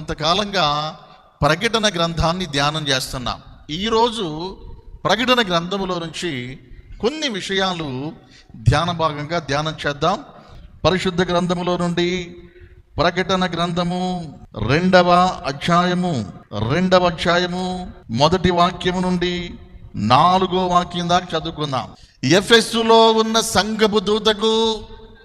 కొంతకాలంగా ప్రకటన గ్రంథాన్ని ధ్యానం చేస్తున్నాం. ఈరోజు ప్రకటన గ్రంథములో నుంచి కొన్ని విషయాలు ధ్యాన భాగంగా ధ్యానం చేద్దాం. పరిశుద్ధ గ్రంథములో నుండి ప్రకటన గ్రంథము రెండవ అధ్యాయము రెండవ అధ్యాయము మొదటి వాక్యము నుండి నాలుగో వాక్యం దాకా చదువుకుందాం. ఎఫెస్సులో ఉన్న సంఘపు దూతకు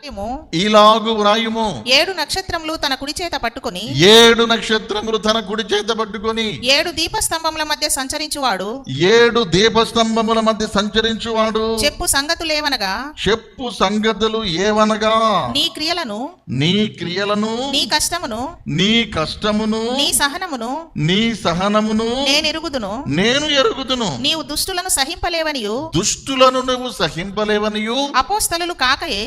ఏమో ఇలాగు వ్రాయుము. ఏడు నక్షత్రములు తన కుడి చేత పట్టుకొని ఏడు నక్షత్రములు తన కుడి చేత పట్టుకొని ఏడు దీపస్తంభముల మధ్య సంచరించువాడు. ఏడు దీపస్తంభముల మధ్య సంచరించువాడు. చెప్పు సంగతులేవనగా చెప్పు సంగతులు ఏవనగా? నీ క్రియలను నీ క్రియలను నీ కష్టమును నీ కష్టమును నీ సహనమును నీ సహనమును నేను ఎరుగుదును. నేను ఎరుగుదును. నీవు దుష్టులను సహింపలేవనియు. దుష్టులను నువ్వు సహింపలేవనియు. అపోస్తలు కాకయే.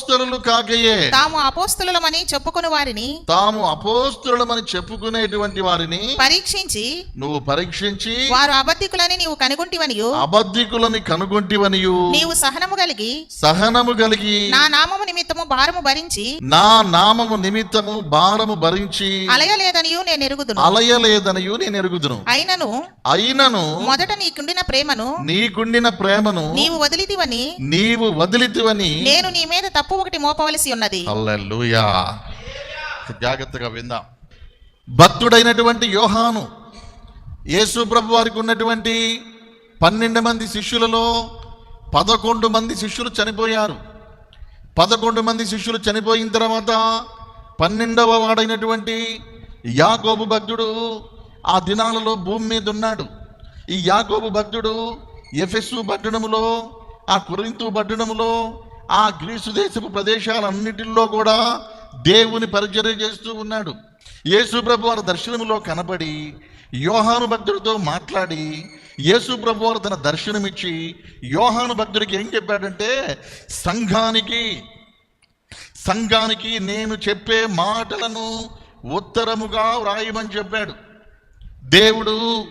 అపోస్తలులు కాకయే. తాము అపోస్తలులమని చెప్పుకుని వారిని తాము అపోస్తలులమని చెప్పుకునేటువంటి వారిని పరీక్షించి నువ్వు పరీక్షించి వారు అబద్ధికులని నీవు కనుగొంటివనియు అబద్ధికులని కనుగొంటివనియు. నీవు సహనము కలిగి సహనము కలిగి నా నామము నిమిత్తము భారము భరించి నా నామము నిమిత్తము భారము భరించి అలయలేదనియు నేను ఎరుగుదును. అలయలేదనియు నేను ఎరుగుదును. అయినను అయినను మొదట నీకుండిన ప్రేమను నీకుండిన ప్రేమను నీవు వదిలితివని నీవు వదిలితివని నేను నీ మీద తప్పు ఒకటి మోపవలసి ఉన్నది. హల్లెలూయా. జాగ్రత్తగా విందాం. భక్తుడైనటువంటి యోహాను యేసు ప్రభు వారికి ఉన్నటువంటి పన్నెండు మంది శిష్యులలో పదకొండు మంది శిష్యులు చనిపోయారు. పదకొండు మంది శిష్యులు చనిపోయిన తర్వాత పన్నెండవ వాడైనటువంటి యాగోబు భక్తుడు ఆ దినాలలో భూమి మీద ఉన్నాడు. ఈ యాగోబు భక్తుడు ఎఫెస్సు పట్టణములో ఆ కురింతు పట్టణములో ఆ గ్రీసు దేశపు ప్రదేశాలన్నిటిల్లో కూడా దేవుని పరిచర్య చేస్తూ ఉన్నాడు. యేసు ప్రభు వారి దర్శనములో కనబడి యోహాను భక్తుడితో మాట్లాడి యేసు ప్రభు వారు తన దర్శనమిచ్చి యోహాను భక్తుడికి ఏం చెప్పాడంటే సంఘానికి సంఘానికి నేను చెప్పే మాటలను ఉత్తరముగా వ్రాయమని చెప్పాడు. దేవుడు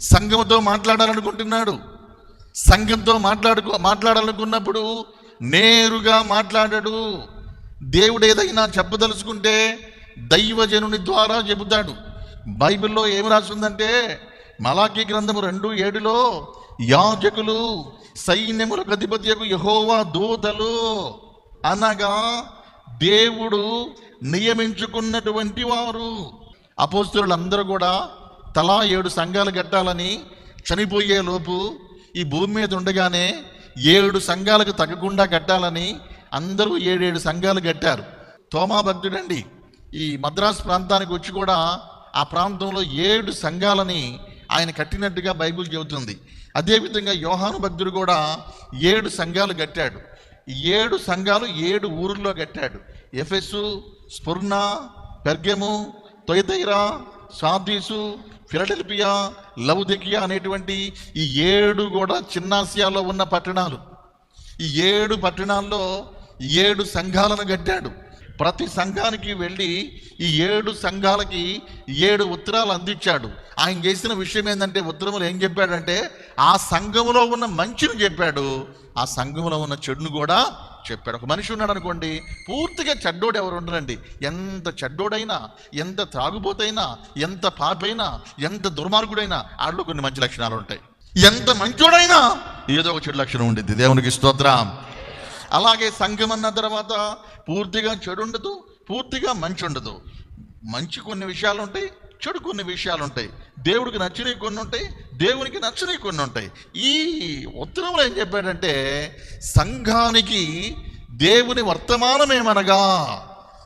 సంఘముతో మాట్లాడాలనుకుంటున్నాడు. సంఘంతో మాట్లాడుకో మాట్లాడాలనుకున్నప్పుడు నేరుగా మాట్లాడాడు. దేవుడు ఏదైనా చెప్పదలుచుకుంటే దైవజనుని ద్వారా చెబుతాడు. బైబిల్లో ఏమి రాసిందంటే మలాఖీ గ్రంథము రెండు ఏడులో యాజకులు సైన్యములకు అధిపత్యకు యహోవా దూతలు అనగా దేవుడు నియమించుకున్నటువంటి వారు. అపోస్తులందరూ కూడా తలా ఏడు సంఘాలు కట్టాలని చనిపోయే లోపు ఈ భూమి మీద ఉండగానే ఏడు సంఘాలకు తగ్గకుండా కట్టాలని అందరూ ఏడేడు సంఘాలు కట్టారు. తోమా భక్తుడండి ఈ మద్రాసు ప్రాంతానికి వచ్చి కూడా ఆ ప్రాంతంలో ఏడు సంఘాలని ఆయన కట్టినట్టుగా బైబిల్ చెబుతుంది. అదేవిధంగా యోహాను భక్తుడు కూడా ఏడు సంఘాలు కట్టాడు. ఏడు సంఘాలు ఏడు ఊరుల్లో కట్టాడు. ఎఫెస్సు స్ఫుర్ణ పెర్గెము తొయతైరా సాదీసు ఫిలడెల్ఫియా లౌదికియా అనేటువంటి ఈ ఏడు కూడా చిన్నాసియాలో ఉన్న పట్టణాలు. ఈ ఏడు పట్టణాల్లో ఏడు సంఘాలను కట్టాడు. ప్రతి సంఘానికి వెళ్ళి ఈ ఏడు సంఘాలకి ఏడు ఉత్తరాలు అందించాడు. ఆయన చేసిన విషయం ఏంటంటే ఉత్తరములు ఏం చెప్పాడంటే ఆ సంఘములో ఉన్న మంచిని చెప్పాడు. ఆ సంఘంలో ఉన్న చెడును కూడా చెప్పాడు. ఒక మనిషి ఉన్నాడు అనుకోండి పూర్తిగా చెడ్డోడు ఎవరు ఉండరండి. ఎంత చెడ్డోడైనా ఎంత త్రాగుబోతైనా ఎంత పాపైనా ఎంత దుర్మార్గుడైనా ఆడలో కొన్ని మంచి లక్షణాలు ఉంటాయి. ఎంత మంచోడైనా ఏదో ఒక చెడు లక్షణం ఉండేది దేవునికి స్తోత్రం. అలాగే సంఘం అన్న తర్వాత పూర్తిగా చెడు ఉండదు పూర్తిగా మంచి ఉండదు మంచి కొన్ని విషయాలు ఉంటాయి చెడు కొన్ని విషయాలు ఉంటాయి. దేవుడికి నచ్చినవి కొన్ని ఉంటాయి దేవునికి నచ్చని కొన్ని ఉంటాయి. ఈ ఉత్తరంలో ఏం చెప్పాడంటే సంఘానికి దేవుని వర్తమానమేమనగా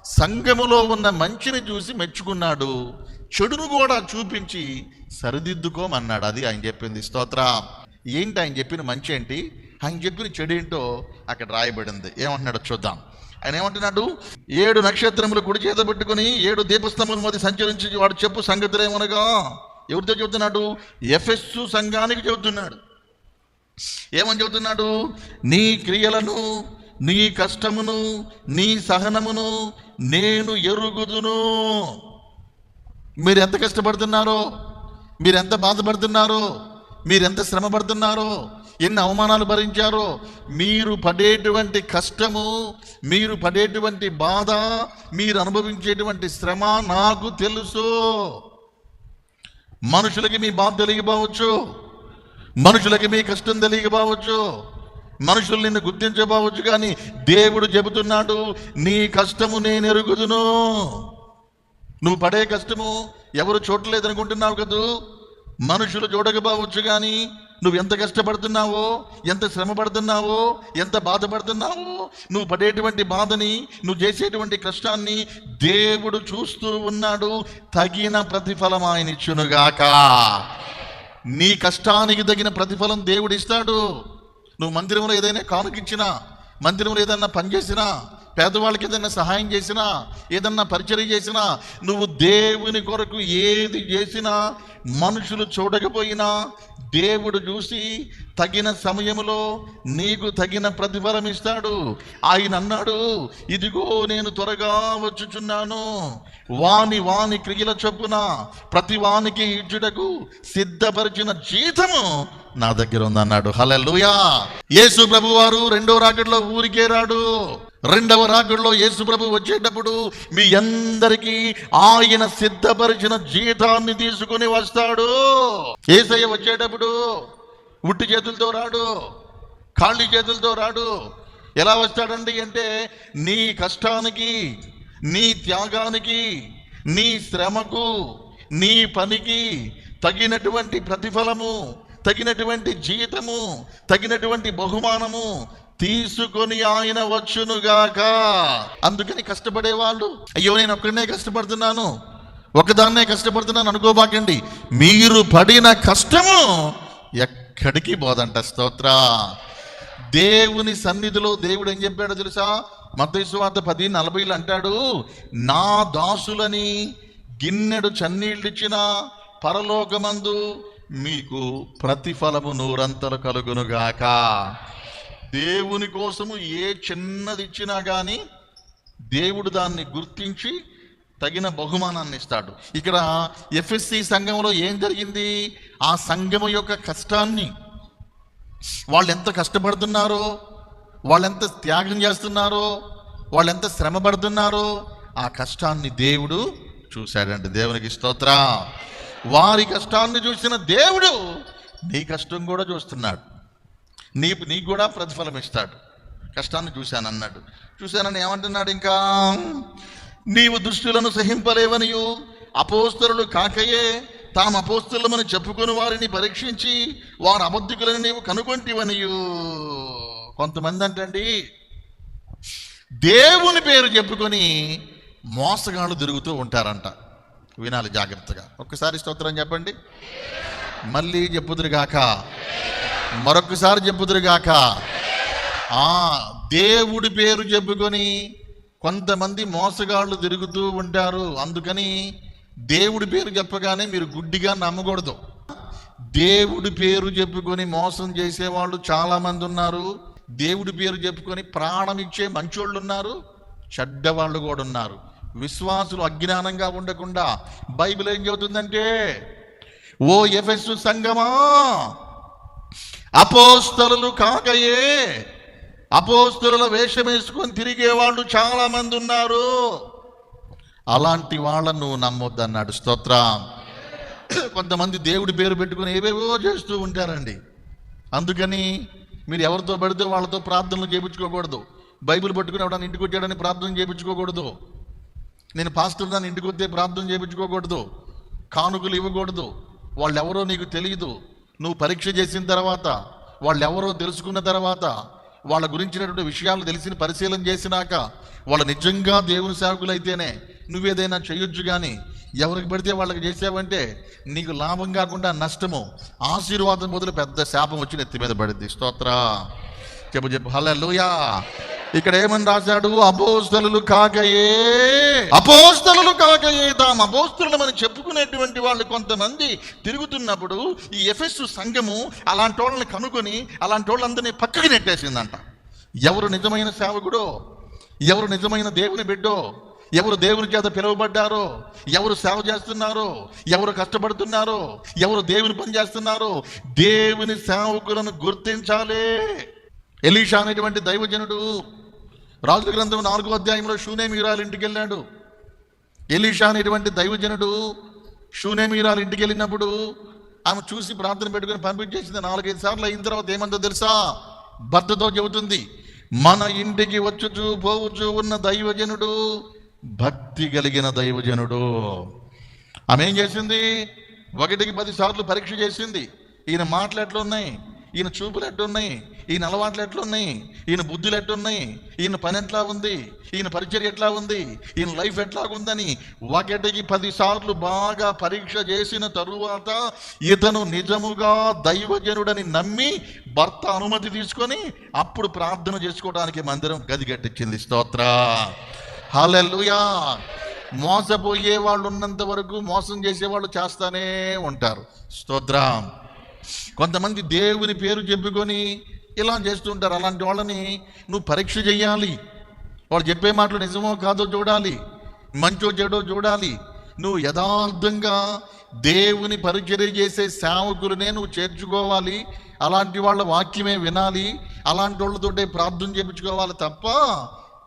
సంఘములో ఉన్న మంచిని చూసి మెచ్చుకున్నాడు చెడును కూడా చూపించి సరిదిద్దుకోమన్నాడు. అది ఆయన చెప్పింది స్తోత్ర. ఏంటి ఆయన చెప్పిన మంచి ఏంటి? ఆయన చెప్పిన చెడు ఏంటో అక్కడ రాయబడింది. ఏమంటున్నాడు చూద్దాం. ఆయన ఏమంటున్నాడు? ఏడు నక్షత్రములు కుడి చేత పెట్టుకుని ఏడు దీపస్తంభముల మధ్య సంచరించి వాడు చెప్పు సంగతులు ఏమనగా ఎవరితో చెబుతున్నాడు? ఎఫెస్సు సంఘానికి చెబుతున్నాడు. ఏమని చెబుతున్నాడు? నీ క్రియలను నీ కష్టమును నీ సహనమును నేను ఎరుగుదును. మీరు ఎంత కష్టపడుతున్నారో మీరు ఎంత బాధపడుతున్నారో మీరు ఎంత శ్రమ పడుతున్నారో ఎన్ని అవమానాలు భరించారో మీరు పడేటువంటి కష్టము మీరు పడేటువంటి బాధ మీరు అనుభవించేటువంటి శ్రమ నాకు తెలుసు. మనుషులకి మీ బాధ తెలియకపోవచ్చు. మనుషులకి మీ కష్టం తెలియకపోవచ్చు. మనుషులు నిన్ను గుర్తించబోవచ్చు కానీ దేవుడు చెబుతున్నాడు నీ కష్టము నేను ఎరుగుదును. నువ్వు పడే కష్టము ఎవరు చూడలేదనుకుంటున్నావు కదూ? మనుషులు చూడకపోవచ్చు కానీ నువ్వు ఎంత కష్టపడుతున్నావో ఎంత శ్రమ పడుతున్నావో ఎంత బాధపడుతున్నావో నువ్వు పడేటువంటి బాధని నువ్వు చేసేటువంటి కష్టాన్ని దేవుడు చూస్తూ ఉన్నాడు. తగిన ప్రతిఫలం ఆయన ఇచ్చునుగాక. నీ కష్టానికి తగిన ప్రతిఫలం దేవుడు ఇస్తాడు. నువ్వు మందిరంలో ఏదైనా కానుకిచ్చినా మందిరంలో ఏదైనా పని చేసినా పేదవాళ్ళకి ఏదైనా సహాయం చేసినా ఏదన్నా పరిచయం చేసినా నువ్వు దేవుని కొరకు ఏది చేసినా మనుషులు చూడకపోయినా దేవుడు చూసి తగిన సమయంలో నీకు తగిన ప్రతిఫలం ఇస్తాడు. ఆయన అన్నాడు ఇదిగో నేను త్వరగా వచ్చుచున్నాను. వాని వాని క్రియల చొప్పున ప్రతి వానికి ఇచ్చుటకు సిద్ధపరిచిన జీతము నా దగ్గర ఉందన్నాడు. హలో యేసు ప్రభువారు రెండో రాకెట్లో ఊరికే రాడు. రెండవ రాకుడులో యేసు ప్రభు వచ్చేటప్పుడు మీ అందరికీ ఆయన సిద్ధపరిచిన జీతాన్ని తీసుకుని వస్తాడు. ఏసయ్య వచ్చేటప్పుడు ఉట్టి చేతులతో రాడు ఖాళీ చేతులతో రాడు. ఎలా వస్తాడండి అంటే నీ కష్టానికి నీ త్యాగానికి నీ శ్రమకు నీ పనికి తగినటువంటి ప్రతిఫలము తగినటువంటి జీతము తగినటువంటి బహుమానము తీసుకొని ఆయన వచ్చునుగాక అందుకని కష్టపడేవాళ్ళు అయ్యో నేను ఒక్కడనే కష్టపడుతున్నాను ఒకదాన్నే కష్టపడుతున్నాను అనుకోబాకండి. మీరు పడిన కష్టము ఎక్కడికి పోదంట స్తోత్ర. దేవుని సన్నిధిలో దేవుడు ఏం చెప్పాడో తెలుసా? మత్తయి పది నలభైలు అంటాడు నా దాసులని గిన్నెడు చన్నీళ్ళిచ్చిన పరలోకమందు మీకు ప్రతిఫలము నూరంతలు కలుగునుగాక దేవుని కోసము ఏ చిన్నది ఇచ్చినా కానీ దేవుడు దాన్ని గుర్తించి తగిన బహుమానాన్ని ఇస్తాడు. ఇక్కడ ఎఫ్ఎస్సి సంఘంలో ఏం జరిగింది? ఆ సంఘము యొక్క కష్టాన్ని వాళ్ళు ఎంత కష్టపడుతున్నారో వాళ్ళు ఎంత త్యాగం చేస్తున్నారో వాళ్ళు ఎంత శ్రమ పడుతున్నారో ఆ కష్టాన్ని దేవుడు చూశాడండి. దేవునికి స్తోత్ర. వారి కష్టాన్ని చూసిన దేవుడు నీ కష్టం కూడా చూస్తున్నాడు. నీ నీకు కూడా ప్రతిఫలం ఇస్తాడు. కష్టాన్ని చూశాను అన్నాడు చూశానని ఏమంటున్నాడు ఇంకా? నీవు దుష్టులను సహింపలేవనియు. అపోస్తరులు కాకయే. తాము అపోస్తులమని చెప్పుకుని వారిని పరీక్షించి వారు అబద్ధికులను నీవు కనుగొంటివనియు. కొంతమంది అంటండి దేవుని పేరు చెప్పుకొని మోసగాళ్ళు తిరుగుతూ ఉంటారంట. వినాలి జాగ్రత్తగా. ఒక్కసారి స్తోత్రం చెప్పండి. మళ్ళీ చెప్పుదురుగాక. మరొకసారి చెప్పుదురుగాక ఆ దేవుడి పేరు చెప్పుకొని కొంతమంది మోసగాళ్ళు తిరుగుతూ ఉంటారు. అందుకని దేవుడి పేరు చెప్పగానే మీరు గుడ్డిగా నమ్మకూడదు. దేవుడి పేరు చెప్పుకొని మోసం చేసేవాళ్ళు చాలా మంది ఉన్నారు. దేవుడి పేరు చెప్పుకొని ప్రాణం ఇచ్చే మంచోళ్ళు ఉన్నారు. చెడ్డవాళ్ళు కూడా ఉన్నారు. విశ్వాసులు అజ్ఞానంగా ఉండకుండా బైబిల్ ఏం చెబుతుందంటే ఓ ఎఫెస్ సంగమా అపోస్తలు కాకయే. అపోస్తుల వేషం వేసుకొని తిరిగే వాళ్ళు చాలా మంది ఉన్నారు. అలాంటి వాళ్ళను నమ్మొద్దన్నాడు. స్తోత్రం. కొంతమంది దేవుడి పేరు పెట్టుకుని ఏవేవో చేస్తూ ఉంటారండి. అందుకని మీరు ఎవరితో పడితే వాళ్ళతో ప్రార్థనలు చేయించుకోకూడదు బైబిల్ పట్టుకుని ఎవడన్నా ఇంటికి వచ్చాడని ప్రార్థన చేయించుకోకూడదు నేను పాస్టర్ దాన్ని ఇంటికి వస్తే ప్రార్థన చేయించుకోకూడదు కానుకలు ఇవ్వకూడదు. వాళ్ళు ఎవరో నీకు తెలియదు నువ్వు పరీక్ష చేసిన తర్వాత వాళ్ళు ఎవరో తెలుసుకున్న తర్వాత వాళ్ళ గురించినటువంటి విషయాలు తెలిసిన పరిశీలన చేసినాక వాళ్ళు నిజంగా దేవుని సేవకులైతేనే నువ్వేదైనా చేయొచ్చు కానీ ఎవరికి పడితే వాళ్ళకి చేసావంటే నీకు లాభం కాకుండా నష్టము ఆశీర్వాదం మొదలు పెద్ద శాపం వచ్చి నెత్తి మీద పడింది. స్తోత్ర. వాక్యము చెప్పు. హల్లెలూయా. ఇక్కడ ఏమని రాశాడు? అపోస్తలు కాకయే. అపోస్తలు కాకయే తాము అపోస్తలమని చెప్పుకునేటువంటి వాళ్ళు కొంతమంది తిరుగుతున్నప్పుడు ఈ ఎఫెస్ సంఘము అలాంటి వాళ్ళని కనుగొని అలాంటి వాళ్ళందరినీ పక్కకి నెట్టేసిందంట. ఎవరు నిజమైన సేవకుడో? ఎవరు నిజమైన దేవుని బిడ్డో? ఎవరు దేవుని చేత పిలువబడ్డారో? ఎవరు సేవ చేస్తున్నారో? ఎవరు కష్టపడుతున్నారో? ఎవరు దేవుని పని చేస్తున్నారో? దేవుని సేవకులను గుర్తించాలి. ఎలీషా అనేటువంటి దైవజనుడు రాజుల గ్రంథం నాలుగో అధ్యాయంలో షూనేమీరాలు ఇంటికి వెళ్ళాడు ఎలీషా అనేటువంటి దైవజనుడు షూనేమీరాలు ఇంటికి వెళ్ళినప్పుడు ఆమె చూసి ప్రార్థన పెట్టుకుని పంపించేసింది. నాలుగైదు సార్లు అయిన తర్వాత ఏమందో తెలుసా? భర్తతో చెబుతుంది మన ఇంటికి వచ్చుచు పోవచ్చు ఉన్న దైవజనుడు భక్తి కలిగిన దైవజనుడు. ఆమె ఏం చేసింది? ఒకటికి పది సార్లు పరీక్ష చేసింది. ఈయన మాటలు ఎట్లున్నాయి? ఈయన చూపులు ఎట్లున్నాయి ఈయన అలవాట్లు ఎట్లున్నాయి ఈయన బుద్ధులు ఎట్లున్నాయి ఈయన పని ఎట్లా ఉంది ఈయన పరిచర్య ఎట్లా ఉంది ఈయన లైఫ్ ఎట్లా ఉందని ఒకటికి పదిసార్లు బాగా పరీక్ష చేసిన తరువాత ఇతను నిజముగా దైవజనుడని నమ్మి భర్త అనుమతి తీసుకొని అప్పుడు ప్రార్థన చేసుకోవడానికి మందిరం గది కట్టించింది. స్తోత్ర. హల్లెలూయా. మోసపోయే వాళ్ళు ఉన్నంత వరకు మోసం చేసే వాళ్ళు చేస్తానే ఉంటారు. స్తోత్రం. కొంతమంది దేవుని పేరు చెప్పుకొని ఇలా చేస్తుంటారు అలాంటి వాళ్ళని నువ్వు పరీక్ష చేయాలి వాళ్ళు చెప్పే మాటలు నిజమో కాదో చూడాలి. మంచో చెడో చూడాలి. నువ్వు యథార్థంగా దేవుని పరిచర్య చేసే సేవకులనే నువ్వు చేర్చుకోవాలి. అలాంటి వాళ్ళ వాక్యమే వినాలి. అలాంటి వాళ్ళతోటే ప్రార్థన చేయించుకోవాలి తప్ప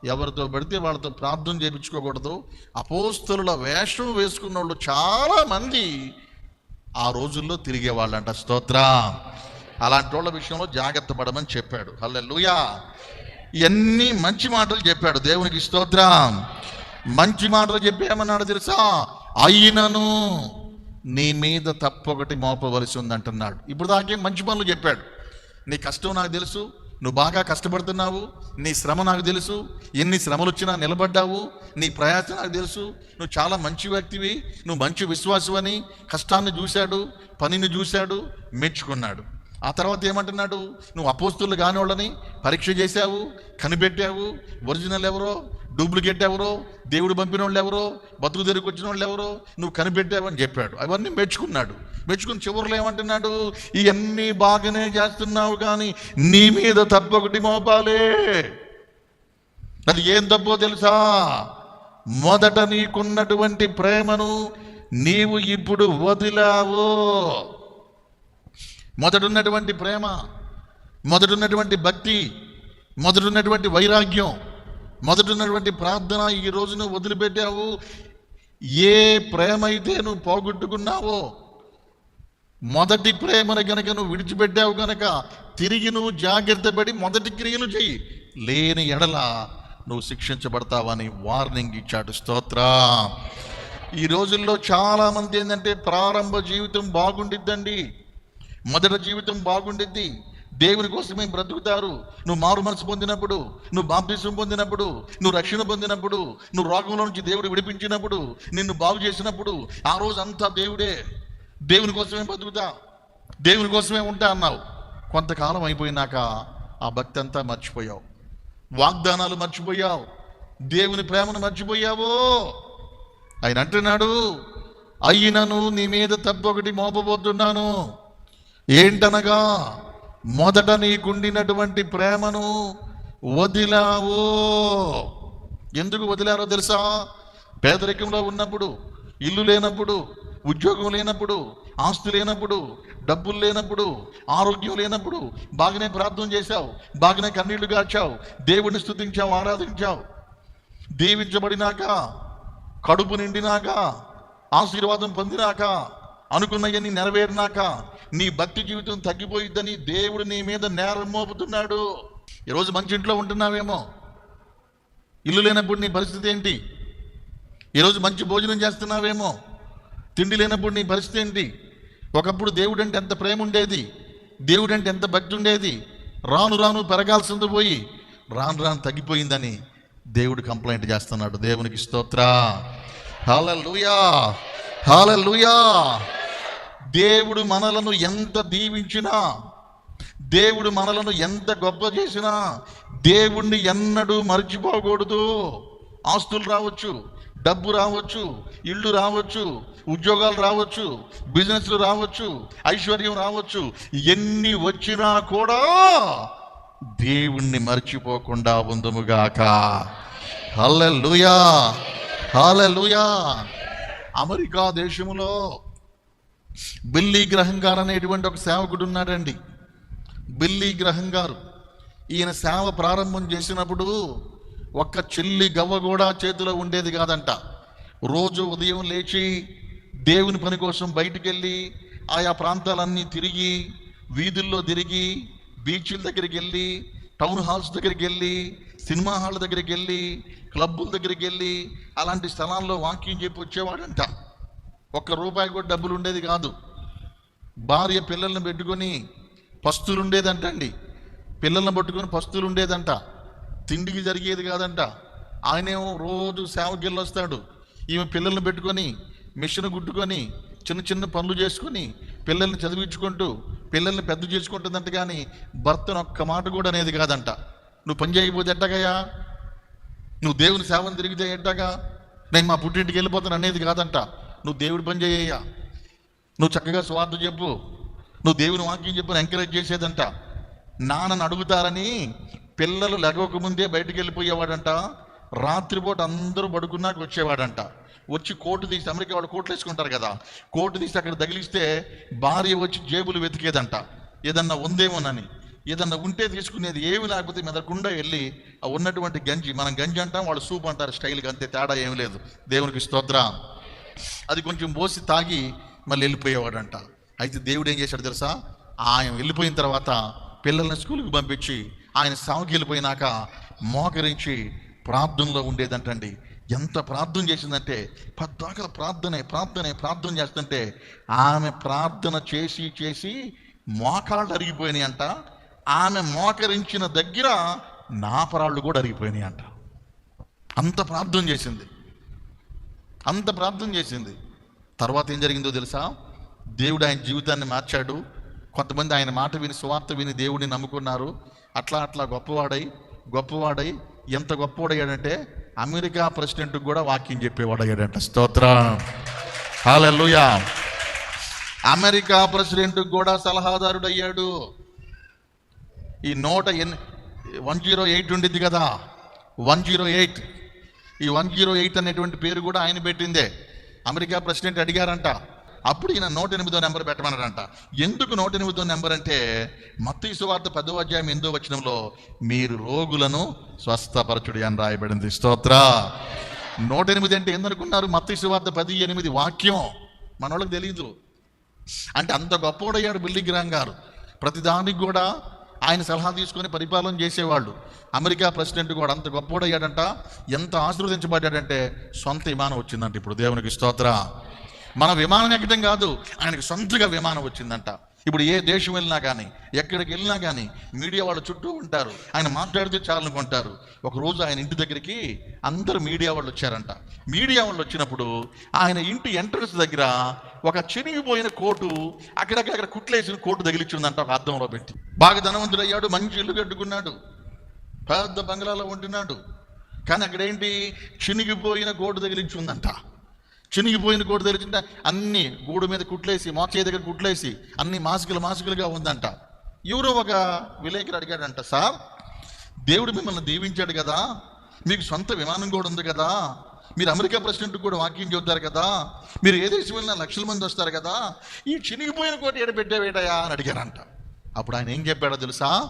ఎవరితో పడితే వాళ్ళతో ప్రార్థన చేయించుకోకూడదు అపోస్తలుల వేషం వేసుకున్న వాళ్ళు చాలామంది ఆ రోజుల్లో తిరిగే వాళ్ళంట స్తోత్ర. అలాంటి వాళ్ళ విషయంలో జాగ్రత్త పడమని చెప్పాడు. హల్లెలూయా. ఇవన్నీ మంచి మాటలు చెప్పాడు. దేవునికి స్తోత్ర. మంచి మాటలు చెప్పేమన్నాడు తెలుసా? అయినను నీ మీద తప్పొకటి మోపవలసి ఉందంటున్నాడు. ఇప్పుడు దాకే మంచి పనులు చెప్పాడు. నీ కష్టం నాకు తెలుసు. నువ్వు బాగా కష్టపడుతున్నావు నీ శ్రమ నాకు తెలుసు ఎన్ని శ్రమలు వచ్చినా నిలబడ్డావు నీ ప్రయాసం నాకు తెలుసు నువ్వు చాలా మంచి వ్యక్తివి నువ్వు మంచి విశ్వాసమని కష్టాన్ని చూశాడు పనిని చూశాడు మెచ్చుకున్నాడు. ఆ తర్వాత ఏమంటున్నాడు? నువ్వు అపోస్తులు కాని వాళ్ళని పరీక్ష చేశావు కనిపెట్టావు ఒరిజినల్ ఎవరో డూప్లికేట్ ఎవరో? దేవుడు పంపిన వాళ్ళు ఎవరో? బతుకు తెరికి వచ్చిన వాళ్ళు ఎవరో? నువ్వు కనిపెట్టావని చెప్పాడు. అవన్నీ మెచ్చుకున్నాడు. మెచ్చుకుని చివరిలో ఏమంటున్నాడు? ఇవన్నీ బాగానే చేస్తున్నావు కానీ నీ మీద తప్పొకటి మోపాలే. అది ఏం తప్పో తెలుసా? మొదట నీకున్నటువంటి ప్రేమను నీవు ఇప్పుడు వదిలావు. మొదటున్నటువంటి ప్రేమ మొదటున్నటువంటి భక్తి మొదటున్నటువంటి వైరాగ్యం మొదటున్నటువంటి ప్రార్థన ఈ రోజు నువ్వు వదిలిపెట్టావు. ఏ ప్రేమ అయితే నువ్వు పోగొట్టుకున్నావో మొదటి ప్రేమను గనక నువ్వు విడిచిపెట్టావు గనక తిరిగి నువ్వు జాగ్రత్త పడి మొదటి క్రియలు చెయ్యి. లేని ఎడల నువ్వు శిక్షించబడతావని వార్నింగ్ ఇచ్చాడు స్తోత్ర. ఈ రోజుల్లో చాలామంది ఏంటంటే ప్రారంభ జీవితం బాగుండిద్దండి. మొదట జీవితం బాగుండిద్ది. దేవుని కోసమే బ్రతుకుతారు. నువ్వు మారు మనసు పొందినప్పుడు నువ్వు బాప్తిసం పొందినప్పుడు నువ్వు రక్షణ పొందినప్పుడు నువ్వు రోగంలో నుంచి దేవుడు విడిపించినప్పుడు నిన్ను బాగు చేసినప్పుడు ఆ రోజు అంతా దేవుడే దేవుని కోసమే బతుకుతా దేవుని కోసమే ఉంటా అన్నావు. కొంతకాలం అయిపోయినాక ఆ భక్తి అంతా మర్చిపోయావు. వాగ్దానాలు మర్చిపోయావు. దేవుని ప్రేమను మర్చిపోయావో? ఆయన అంటున్నాడు అయినను నీ మీద తప్పొకటి మోపబోతున్నాను. ఏంటనగా మొదట నీకుండినటువంటి ప్రేమను వదిలావు. ఎందుకు వదిలారో తెలుసా? పేదరికంలో ఉన్నప్పుడు ఇల్లు లేనప్పుడు ఉద్యోగం లేనప్పుడు ఆస్తి లేనప్పుడు డబ్బులు లేనప్పుడు ఆరోగ్యం లేనప్పుడు బాగానే ప్రార్థన చేశావు బాగానే కన్నీళ్ళు గాచావు దేవుడిని స్థుతించావు ఆరాధించావు. దీవించబడినాక కడుపు నిండినాక ఆశీర్వాదం పొందినాక అనుకున్నవన్నీ నెరవేరినాక నీ భక్తి జీవితం తగ్గిపోయిద్దని దేవుడు నీ మీద నేరం మోపుతున్నాడు. ఈరోజు మంచి ఇంట్లో ఉంటున్నావేమో? ఇల్లు లేనప్పుడు నీ పరిస్థితి ఏంటి? ఈరోజు మంచి భోజనం చేస్తున్నావేమో? తిండి లేనప్పుడు నీ పరిస్థితి ఏంటి? ఒకప్పుడు దేవుడు అంటే ఎంత ప్రేమ ఉండేది? దేవుడు అంటే ఎంత భక్తి ఉండేది? రాను రాను పెరగాల్సింది పోయి రాను రాను తగ్గిపోయిందని దేవుడు కంప్లైంట్ చేస్తున్నాడు. దేవునికి స్తోత్ర. హాలూయా హాలూయా దేవుడు మనలను ఎంత దీవించినా దేవుడు మనలను ఎంత గొప్ప చేసినా దేవుణ్ణి ఎన్నడూ మర్చిపోకూడదు. ఆస్తులు రావచ్చు డబ్బు రావచ్చు ఇళ్ళు రావచ్చు ఉద్యోగాలు రావచ్చు బిజినెస్లు రావచ్చు ఐశ్వర్యం రావచ్చు. ఎన్ని వచ్చినా కూడా దేవుణ్ణి మర్చిపోకుండా ఉందముగాక. హల్లెలూయా హాలూయా అమెరికా దేశంలో బిల్లీ గ్రహం గారు అనేటువంటి ఒక సేవకుడు ఉన్నాడండి. బిల్లీ గ్రహం గారు. ఈయన సేవ ప్రారంభం చేసినప్పుడు ఒక్క చెల్లి గవ్వ కూడా చేతిలో ఉండేది కాదంట. రోజు ఉదయం లేచి దేవుని పని కోసం బయటికి వెళ్ళి ఆయా ప్రాంతాలన్నీ తిరిగి వీధుల్లో తిరిగి బీచ్ల దగ్గరికి వెళ్ళి టౌన్ హాల్స్ దగ్గరికి వెళ్ళి సినిమా హాల్ దగ్గరికి వెళ్ళి క్లబ్బుల దగ్గరికి వెళ్ళి అలాంటి స్థలాల్లో వాకింగ్ చెప్పి వచ్చేవాడంట. ఒక్క రూపాయి కూడా డబ్బులు ఉండేది కాదు. భార్య పిల్లల్ని పెట్టుకొని పస్తులు ఉండేదంటండి పిల్లల్ని పట్టుకొని పస్తులు ఉండేదంట తిండికి జరిగేది కాదంట. ఆయనేమో రోజు సేవకి వస్తాడు ఈమె పిల్లల్ని పెట్టుకొని మిషన్ గుట్టుకొని చిన్న చిన్న పనులు చేసుకొని పిల్లల్ని చదివించుకుంటూ పిల్లల్ని పెద్ద చేసుకుంటుందంట కానీ భర్తను ఒక్క మాట కూడా అనేది కాదంట. నువ్వు పని చేయకపోతే ఎట్టగయ్యా? నువ్వు దేవుని సేవను తిరిగితే ఎట్టాగా? నేను మా పుట్టింటికి వెళ్ళిపోతాను అనేది కాదంట. నువ్వు దేవుడి పని చేయ నువ్వు చక్కగా స్వార్థ చెప్పు. నువ్వు దేవుని వాక్యం చెప్పు ఎంకరేజ్ చేసేదంట. నాన్నను అడుగుతారని పిల్లలు లెగవకముందే బయటికి వెళ్ళిపోయేవాడంట. రాత్రిపూట అందరూ పడుకున్నాక వచ్చేవాడంట. వచ్చి కోటు తీసి అమెరికా వాళ్ళు కోట్లు వేసుకుంటారు కదా. కోటు తీసి అక్కడ తగిలిస్తే భార్య వచ్చి జేబులు వెతికేదంట. ఏదన్నా ఉందేమోనని. ఏదన్నా ఉంటే తీసుకునేది ఏమి లేకపోతే మెదకుండా వెళ్ళి ఆ ఉన్నటువంటి గంజి మనం గంజి అంటాం వాళ్ళు సూప్ అంటారు స్టైల్కి అంతే తేడా ఏమి లేదు. దేవునికి స్తోత్రం. అది కొంచెం పోసి తాగి మళ్ళీ వెళ్ళిపోయేవాడంట. అయితే దేవుడు ఏం చేశాడు తెలుసా? ఆయన వెళ్ళిపోయిన తర్వాత పిల్లల్ని స్కూల్కి పంపించి ఆయన సాగుకి వెళ్ళిపోయినాక మోకరించి ప్రార్థనలో ఉండేదంటండి. ఎంత ప్రార్థన చేసిందంటే పద్దాకల ప్రార్థనే ప్రార్థనే ప్రార్థన చేస్తుంటే ఆమె ప్రార్థన చేసి చేసి మోకాళ్ళు అరిగిపోయినాయి అంట ఆమె మోకరించిన దగ్గర నాపరాళ్ళు కూడా అరిగిపోయినాయి అంట అంత ప్రార్థన చేసింది. అంత ప్రార్థన చేసింది. తర్వాత ఏం జరిగిందో తెలుసా? దేవుడు ఆయన జీవితాన్ని మార్చాడు. కొంతమంది ఆయన మాట విని సువార్త విని దేవుడిని నమ్ముకున్నారు. అట్లా అట్లా గొప్పవాడై గొప్పవాడై ఎంత గొప్పవాడయ్యాడంటే అమెరికా ప్రెసిడెంట్కి కూడా వాక్యం చెప్పేవాడయ్యాడంట. స్తోత్రం. హాలూయా అమెరికా ప్రెసిడెంట్కి కూడా సలహాదారుడు అయ్యాడు ఈ నూట ఎన్ వన్ జీరో ఎయిట్ ఉండిద్ది కదా? One zero eight. ఈ వన్ జీరో ఎయిట్ అనేటువంటి పేరు కూడా ఆయన పెట్టిందే. అమెరికా ప్రెసిడెంట్ అడిగారంట. అప్పుడు ఈయన నూట ఎనిమిదో నెంబర్ పెట్టమన్నారంట. ఎందుకు నూట ఎనిమిదో నెంబర్ అంటే మత్తు సువార్త పదో అధ్యాయం ఎందో వచనంలో మీరు రోగులను స్వస్థపరచుడి అని రాయబడింది. స్తోత్ర. నూట ఎనిమిది అంటే ఏందనుకున్నారు మత్తు సువార్త పది ఎనిమిది వాక్యం. మన వాళ్ళకి తెలియదు అంటే అంత గొప్పవాడయ్యాడు బిల్డింగ్ గ్రామ్ గారు. ప్రతిదానికి కూడా ఆయన సలహా తీసుకొని పరిపాలన చేసేవాళ్ళు. అమెరికా ప్రెసిడెంట్ కూడా అంత గొప్పవాడయ్యాడంట. ఎంత ఆశీర్వదించబడ్డాడంటే సొంత విమానం వచ్చిందంట ఇప్పుడు దేవునికి స్తోత్ర. మన విమానం ఎక్కడం కాదు ఆయనకి సొంతగా విమానం వచ్చిందంట. ఇప్పుడు ఏ దేశం వెళ్ళినా కానీ ఎక్కడికి వెళ్ళినా కానీ మీడియా వాళ్ళు చుట్టూ ఉంటారు. ఆయన మాట్లాడితే చాలనుకుంటారు ఒక రోజు ఆయన ఇంటి దగ్గరికి అందరూ మీడియా వాళ్ళు వచ్చారంట. మీడియా వాళ్ళు వచ్చినప్పుడు ఆయన ఇంటి ఎంట్రన్స్ దగ్గర ఒక చినిగిపోయిన కోటు అక్కడక్కడ కుట్లేసిన కోటు తగిలిచ్చిందంట ఒక అర్థంలో పెట్టి. బాగా ధనవంతుడయ్యాడు మంచి ఇల్లు కట్టుకున్నాడు పెద్ద బంగ్లాలో ఉంటున్నాడు. కానీ అక్కడేంటి? చినిగిపోయిన కోటు తగిలించి ఉందంట చినిగిపోయిన కోటి తగిలించింటే అన్ని గూడు మీద కుట్లేసి మోచే దగ్గర కుట్లేసి అన్ని మాసుకులు మాసుకులుగా ఉందంట. ఎవరో ఒక విలేకరు అడిగాడంట సార్ దేవుడు మిమ్మల్ని దీవించాడు కదా మీకు సొంత విమానం కూడా ఉంది కదా మీరు అమెరికా ప్రెసిడెంట్ కూడా వాకింగ్ చెబుతారు కదా మీరు ఏ దేశం వెళ్ళినా లక్షల మంది వస్తారు కదా ఈ చినిగిపోయిన కోట ఎడబెట్టావేటయా అని అడిగారంట అప్పుడు ఆయన ఏం చెప్పాడో తెలుసా?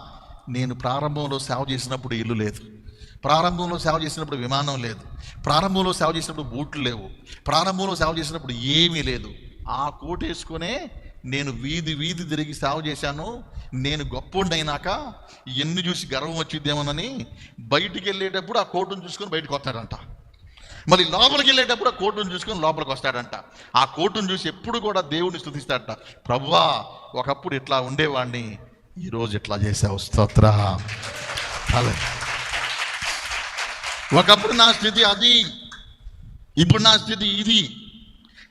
నేను ప్రారంభంలో సేవ చేసినప్పుడు ఇల్లు లేదు. ప్రారంభంలో సేవ చేసినప్పుడు విమానం లేదు. ప్రారంభంలో సేవ చేసినప్పుడు బూట్లు లేవు. ప్రారంభంలో సేవ చేసినప్పుడు ఏమీ లేదు. ఆ కోట్ వేసుకునే నేను వీధి వీధి తిరిగి సేవ చేశాను. నేను గొప్పోడినైనాక ఎన్ని చూసి గర్వం వచ్చిద్దేమోనని బయటికి వెళ్ళేటప్పుడు ఆ కోటును చూసుకొని బయటకు వస్తాడంట. మళ్ళీ లోపలికి వెళ్ళేటప్పుడు ఆ కోటును చూసుకొని లోపలికి వస్తాడంట. ఆ కోటును చూసి ఎప్పుడు కూడా దేవుడిని స్థుతిస్తాడట ప్రభువా ఒకప్పుడు ఇట్లా ఉండేవాడిని ఈరోజు ఇట్లా చేసావు స్తోత్ర. అలా. ఒకప్పుడు నా స్థితి అది ఇప్పుడు నా స్థితి ఇది.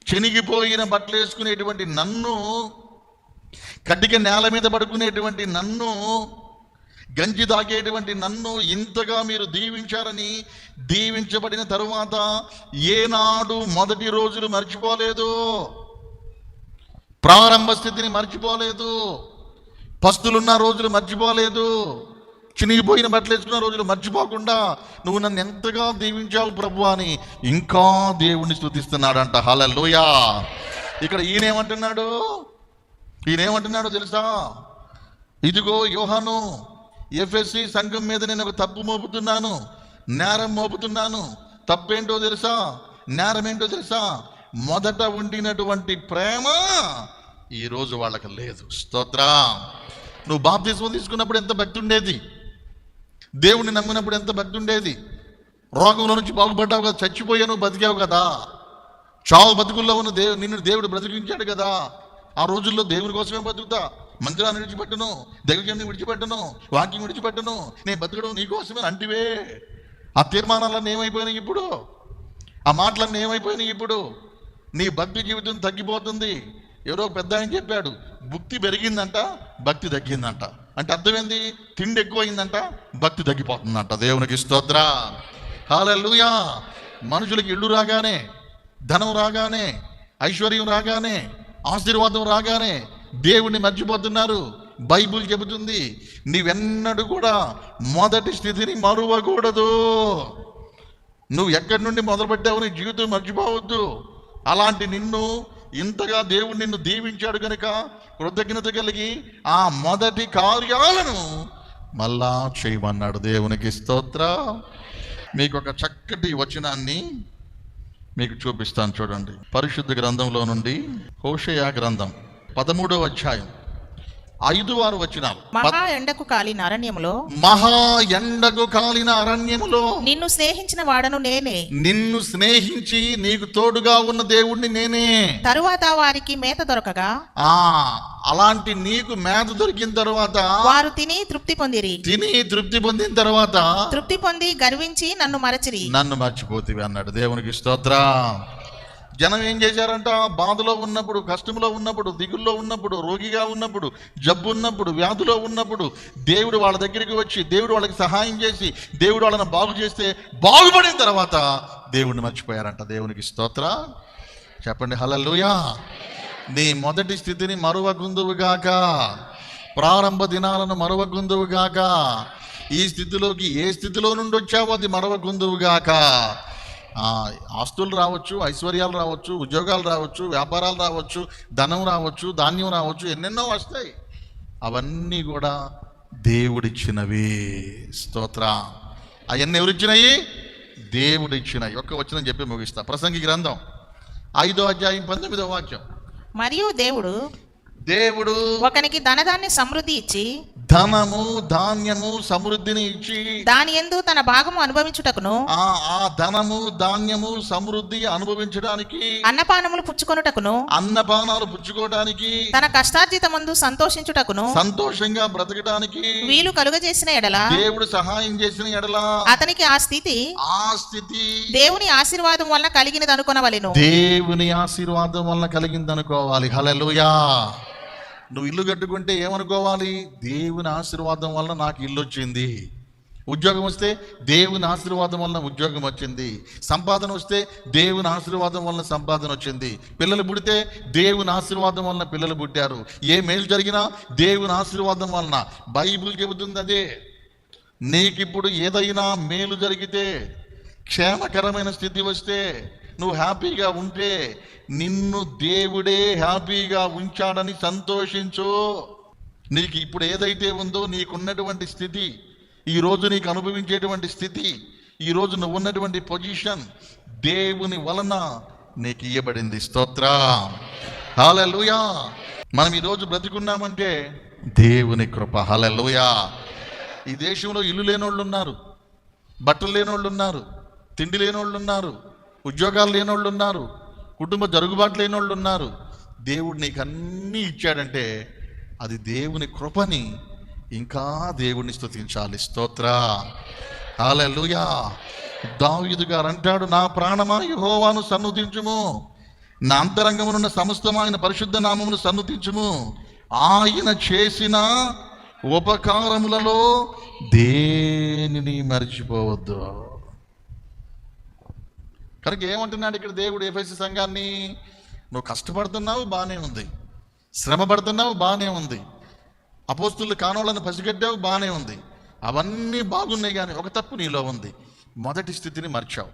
చెనిగిపోయిన బట్టలు వేసుకునేటువంటి నన్ను కటిక నేల మీద పడుకునేటువంటి నన్ను గంజి తాగేటువంటి నన్ను ఇంతగా మీరు దీవించారని దీవించబడిన తరువాత ఏనాడు మొదటి రోజులు మర్చిపోలేదు. ప్రారంభ స్థితిని మర్చిపోలేదు. పస్తులున్న రోజులు మర్చిపోలేదు. చినిగిపోయిన బట్టలు వేసుకున్న రోజులు మర్చిపోకుండా నువ్వు నన్ను ఎంతగా దీవించావు ప్రభు అని ఇంకా దేవుణ్ణి స్తుతిస్తున్నాడంట. హలలోయా ఇక్కడ ఈయనేమంటున్నాడు? ఈయనేమంటున్నాడో తెలుసా? ఇదిగో యోహాను ఎఫ్ఎస్సి సంఘం మీద నేను ఒక తప్పు మోపుతున్నాను నేరం మోపుతున్నాను. తప్పేంటో తెలుసా? నేరం ఏంటో తెలుసా? మొదట ఉండినటువంటి ప్రేమ ఈరోజు వాళ్ళకి లేదు. స్తోత్ర. నువ్వు బాప్తిస్మం తీసుకున్నప్పుడు ఎంత భక్తి ఉండేది? దేవుని నమ్మినప్పుడు ఎంత భక్తి ఉండేది రోగంలో నుంచి బాగుపడ్డావు కదా చచ్చిపోయాను బతికావు కదా. చావు బతుకుల్లో ఉన్న దేవు నిన్ను దేవుడు బ్రతికించాడు కదా. ఆ రోజుల్లో దేవుని కోసమే బతుకుతా. మందిరాన్ని విడిచిపెట్టను దైవజన్ని విడిచిపెట్టను వాక్యం విడిచిపెట్టను. నేను బతకడం నీ కోసమే అంటివే. ఆ తీర్మానాలన్నీ ఏమైపోయినాయి ఇప్పుడు? ఆ మాటలన్నీ ఏమైపోయినాయి ఇప్పుడు? నీ భక్తి జీవితం తగ్గిపోతుంది. ఎవరో పెద్ద ఆయన చెప్పాడు భుక్తి పెరిగిందంట భక్తి తగ్గిందంట. అంటే అర్థమైంది? తిండి ఎక్కువైందంట భక్తి తగ్గిపోతుందంట. దేవునికి స్తోత్ర. హాలూయా మనుషులకి ఇల్లు రాగానే ధనం రాగానే ఐశ్వర్యం రాగానే ఆశీర్వాదం రాగానే దేవుణ్ణి మర్చిపోతున్నారు. బైబిల్ చెబుతుంది నీవెన్నడూ కూడా మొదటి స్థితిని మరువకూడదు. నువ్వు ఎక్కడి నుండి మొదలుపెట్టావు నీ జీవితం మర్చిపోవద్దు. అలాంటి నిన్ను ఇంతగా దేవుడు నిన్ను దీవించాడు కనుక కృతజ్ఞత కలిగి ఆ మొదటి కార్యాలను మళ్ళా చేయమన్నాడు దేవునికి స్తోత్ర. మీకు ఒక చక్కటి వచనాన్ని మీకు చూపిస్తాను చూడండి. పరిశుద్ధ గ్రంథంలో నుండి హోషయా గ్రంథం పదమూడవ అధ్యాయం. ఐదు ఆరు వచనాలు మహా ఎండకు కాలిన అరణ్యములో మహా ఎండకు కాలిన అరణ్యములో నిన్ను స్నేహించిన వాడను నేనే. నిన్ను స్నేహించి నీకు తోడుగా ఉన్న దేవుణ్ణి నేనే. తరువాత వారికి మేత దొరకగా ఆ అలాంటి నీకు మేత దొరికిన తర్వాత వారు తిని తృప్తి పొందిరి. తిని తృప్తి పొందిన తర్వాత తృప్తి పొంది గర్వించి నన్ను మరచిరి. నన్ను మర్చిపోతివి అన్నాడు దేవునికి స్తోత్ర. జనం ఏం చేశారంట? బాధలో ఉన్నప్పుడు కష్టంలో ఉన్నప్పుడు దిగుల్లో ఉన్నప్పుడు రోగిగా ఉన్నప్పుడు జబ్బు ఉన్నప్పుడు వ్యాధిలో ఉన్నప్పుడు దేవుడు వాళ్ళ దగ్గరికి వచ్చి దేవుడు వాళ్ళకి సహాయం చేసి దేవుడు వాళ్ళని బాగు చేస్తే బాగుపడిన తర్వాత దేవుడిని మర్చిపోయారంట. దేవునికి స్తోత్ర. చెప్పండి హల్లెలూయా. నీ మొదటి స్థితిని మరువగుందువుగాక ప్రారంభ దినాలను మరువగుందువుగాక ఈ స్థితిలోకి ఏ స్థితిలో నుండి వచ్చావో అది మరవగుందువుగాక ఆ, ఆస్తులు రావచ్చు ఐశ్వర్యాలు రావచ్చు ఉద్యోగాలు రావచ్చు వ్యాపారాలు రావచ్చు ధనం రావచ్చు ధాన్యం రావచ్చు ఎన్నెన్నో వస్తాయి. అవన్నీ కూడా దేవుడిచ్చినవి. స్తోత్ర. అవన్నీ ఎవరిచ్చినాయి? దేవుడిచ్చినాయి. ఒక్క వచ్చిన చెప్పి ముగిస్తా. ప్రసంగి గ్రంథం ఐదో అధ్యాయం పంతొమ్మిదో వాక్యం. మరియు దేవుడు దేవుడు ఒకనికి ధనధాన్య సమృద్ధి ఇచ్చి ధనము ధాన్యము సమృద్ధిని ఇచ్చి దాని ఎందు తన భాగము అనుభవించుటకును ఆ ఆ ధనము ధాన్యము సమృద్ధి అనుభవించడానికి అన్నపానములు పుచ్చుకొనుటకును అన్నపానాలు పుచ్చుకోవడానికి తన కష్టార్జితమందు సంతోషించుటకును సంతోషంగా బ్రతకడానికి వీలు కలుగజేసిన ఎడల దేవుడు సహాయం చేసిన ఎడల అతనికి ఆ స్థితి ఆ స్థితి దేవుని ఆశీర్వాదం వలన కలిగినది అనుకొనవలెను దేవుని ఆశీర్వాదం వలన కలిగింది అనుకోవాలి హలలుయా నువ్వు ఇల్లు కట్టుకుంటే ఏమనుకోవాలి? దేవుని ఆశీర్వాదం వలన నాకు ఇల్లు వచ్చింది. ఉద్యోగం వస్తే దేవుని ఆశీర్వాదం వలన ఉద్యోగం వచ్చింది. సంపాదన వస్తే దేవుని ఆశీర్వాదం వలన సంపాదన వచ్చింది. పిల్లలు పుడితే దేవుని ఆశీర్వాదం వలన పిల్లలు పుట్టారు. ఏ మేలు జరిగినా దేవుని ఆశీర్వాదం వలన. బైబిల్ చెబుతుంది అదే. నీకిప్పుడు ఏదైనా మేలు జరిగితే క్షేమకరమైన స్థితి వస్తే నువ్వు హ్యాపీగా ఉంటే నిన్ను దేవుడే హ్యాపీగా ఉంచాడని సంతోషించు. నీకు ఇప్పుడు ఏదైతే ఉందో నీకున్నటువంటి స్థితి ఈ రోజు నీకు అనుభవించేటువంటి స్థితి ఈ రోజు నువ్వు ఉన్నటువంటి పొజిషన్ దేవుని వలన నీకు ఇయ్యబడింది. స్తోత్ర. హల్లెలూయా. మనం ఈరోజు బ్రతికున్నామంటే దేవుని కృప. హలలుయా ఈ దేశంలో ఇల్లు లేనోళ్ళు ఉన్నారు బట్టలు లేనోళ్ళు ఉన్నారు తిండి లేనోళ్ళు ఉన్నారు ఉద్యోగాలు లేనోళ్ళు ఉన్నారు కుటుంబ జరుగుబాటు లేనోళ్ళు ఉన్నారు. దేవుడు నీకు అన్నీ ఇచ్చాడంటే అది దేవుని కృపని ఇంకా దేవుడిని స్థుతించాలి స్తోత్ర. హల్లెలూయా. దావీదు గారు అంటాడు నా ప్రాణమా యెహోవాను సన్నుతించుము నా అంతరంగమునున్న సమస్తమైన పరిశుద్ధ నామమును సన్నుతించుము ఆయన చేసిన ఉపకారములలో దేనిని మర్చిపోవద్దు? కనుక ఏమంటున్నాడు ఇక్కడ దేవుడు ఎఫ్ఎస్సి సంఘాన్ని? నువ్వు కష్టపడుతున్నావు బాగానే ఉంది. శ్రమ పడుతున్నావు బాగానే ఉంది. అపోస్తులు కానోళ్ళని పసిగట్టావు బాగానే ఉంది. అవన్నీ బాగున్నాయి కానీ ఒక తప్పు నీలో ఉంది. మొదటి స్థితిని మర్చావు.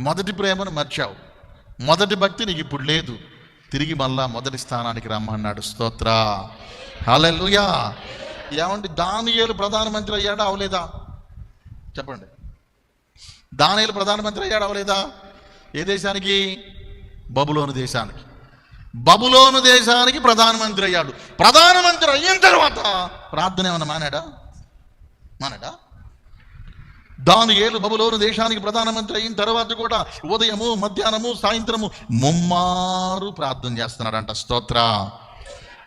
మొదటి ప్రేమను మర్చావు. మొదటి భక్తి నీకు ఇప్పుడు లేదు. తిరిగి మళ్ళా మొదటి స్థానానికి రమ్మన్నాడు. స్తోత్ర. హల్లెలూయా. ఏమండి దానియేలు ప్రధానమంత్రి అయ్యాడా అవలేదా? చెప్పండి. దానిలు ప్రధానమంత్రి అయ్యాడా అవలేదా? ఏ దేశానికి? బబులోను దేశానికి. బబులోను దేశానికి ప్రధానమంత్రి అయ్యాడు. ప్రధానమంత్రి అయిన తర్వాత ప్రార్థన ఏమన్నా మానాడా? మానాడా? దాని ఏళ్ళు బబులోను దేశానికి ప్రధానమంత్రి అయిన తర్వాత కూడా ఉదయము మధ్యాహ్నము సాయంత్రము ముమ్మారు ప్రార్థన చేస్తున్నాడంట. స్తోత్ర.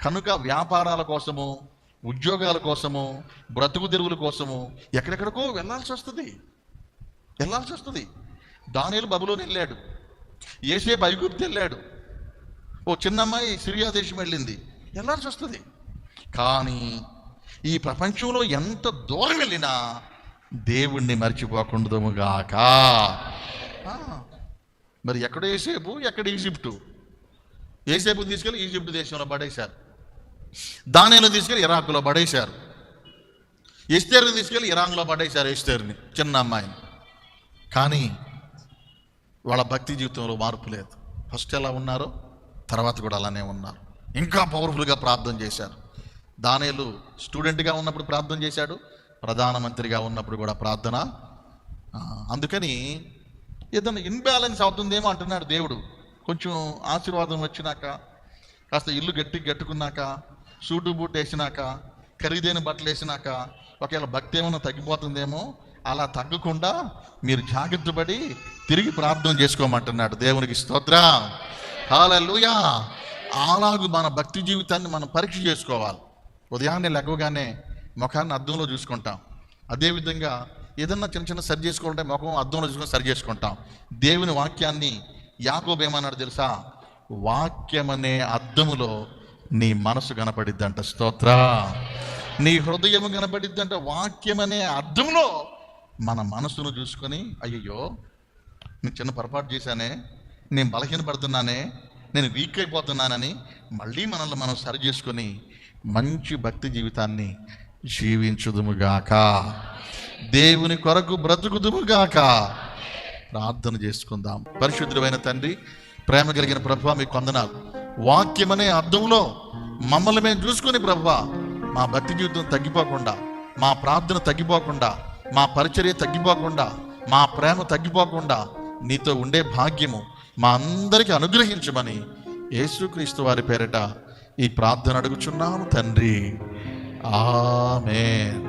కనుక వ్యాపారాల కోసము ఉద్యోగాల కోసము బ్రతుకు తెరువుల కోసము ఎక్కడెక్కడికో వెళ్ళాల్సి వస్తుంది. వెళ్ళాల్సి వస్తుంది దానిలు బబులోని వెళ్ళాడు. ఏసేపు ఐగుప్తు వెళ్ళాడు. ఓ చిన్నమ్మాయి సిరియా దేశం వెళ్ళింది. వెళ్ళాల్సి వస్తుంది కానీ ఈ ప్రపంచంలో ఎంత దూరం వెళ్ళినా దేవుణ్ణి మర్చిపోకుండదుముగాక ఆ, మరి ఎక్కడ ఏసేపు ఎక్కడ ఈజిప్టు? ఏసేపు తీసుకెళ్ళి ఈజిప్ట్ దేశంలో పడేశారు. దానిలో తీసుకెళ్ళి ఇరాక్లో పడేశారు. ఎస్తేర్ని తీసుకెళ్ళి ఇరాన్లో పడేశారు ఎస్తేర్ని చిన్న అమ్మాయిని కానీ వాళ్ళ భక్తి జీవితంలో మార్పు లేదు. ఫస్ట్ ఎలా ఉన్నారో? తర్వాత కూడా అలానే ఉన్నారు. ఇంకా పవర్ఫుల్గా ప్రార్థన చేశారు. దానేలు స్టూడెంట్గా ఉన్నప్పుడు ప్రార్థన చేశాడు ప్రధానమంత్రిగా ఉన్నప్పుడు కూడా ప్రార్థన. అందుకని ఏదైనా ఇన్బ్యాలెన్స్ అవుతుందేమో అంటున్నాడు దేవుడు. కొంచెం ఆశీర్వాదం వచ్చినాక కాస్త ఇల్లు గట్టి గట్టుకున్నాక సూటు బూట్ వేసినాక ఖరీదైన బట్టలు వేసినాక ఒకవేళ భక్తి ఏమైనా తగ్గిపోతుందేమో అలా తగ్గకుండా మీరు జాగ్రత్తపడి తిరిగి ప్రార్థన చేసుకోమంటున్నాడు. దేవునికి స్తోత్ర. హాలూయా అలాగు మన భక్తి జీవితాన్ని మనం పరీక్ష చేసుకోవాలి. ఉదయాన్నే లెగవగానే ముఖాన్ని అద్దంలో చూసుకుంటాం. అదేవిధంగా ఏదన్నా చిన్న చిన్న సరి చేసుకుంటే ముఖం అద్దంలో చూసుకొని సరి చేసుకుంటాం. దేవుని వాక్యాన్ని యాకోబు ఏమన్నాడు తెలుసా? వాక్యమనే అద్దములో నీ మనసు కనపడిద్దంట. స్తోత్ర. నీ హృదయం కనపడిద్దంట. వాక్యమనే అర్థంలో మన మనసును చూసుకొని అయ్యయ్యో నేను చిన్న పొరపాటు చేశానే నేను బలహీనపడుతున్నానే నేను వీక్ అయిపోతున్నానని మళ్ళీ మనల్ని మనం సరి చేసుకొని మంచి భక్తి జీవితాన్ని జీవించుదుముగాక. దేవుని కొరకు బ్రతుకుదుముగాక. ప్రార్థన చేసుకుందాం. పరిశుద్ధమైన తండ్రి ప్రేమ కలిగిన ప్రభావ మీకు వందనాలు వాక్యమనే అర్థంలో మమ్మల్ని మేము చూసుకుని ప్రభు మా భక్తి జీవితం తగ్గిపోకుండా మా ప్రార్థన తగ్గిపోకుండా మా పరిచర్య తగ్గిపోకుండా మా ప్రేమ తగ్గిపోకుండా నీతో ఉండే భాగ్యము మా అందరికీ అనుగ్రహించమని యేసుక్రీస్తు వారి పేరిట ఈ ప్రార్థన అడుగుచున్నాము తండ్రి. ఆమెన్.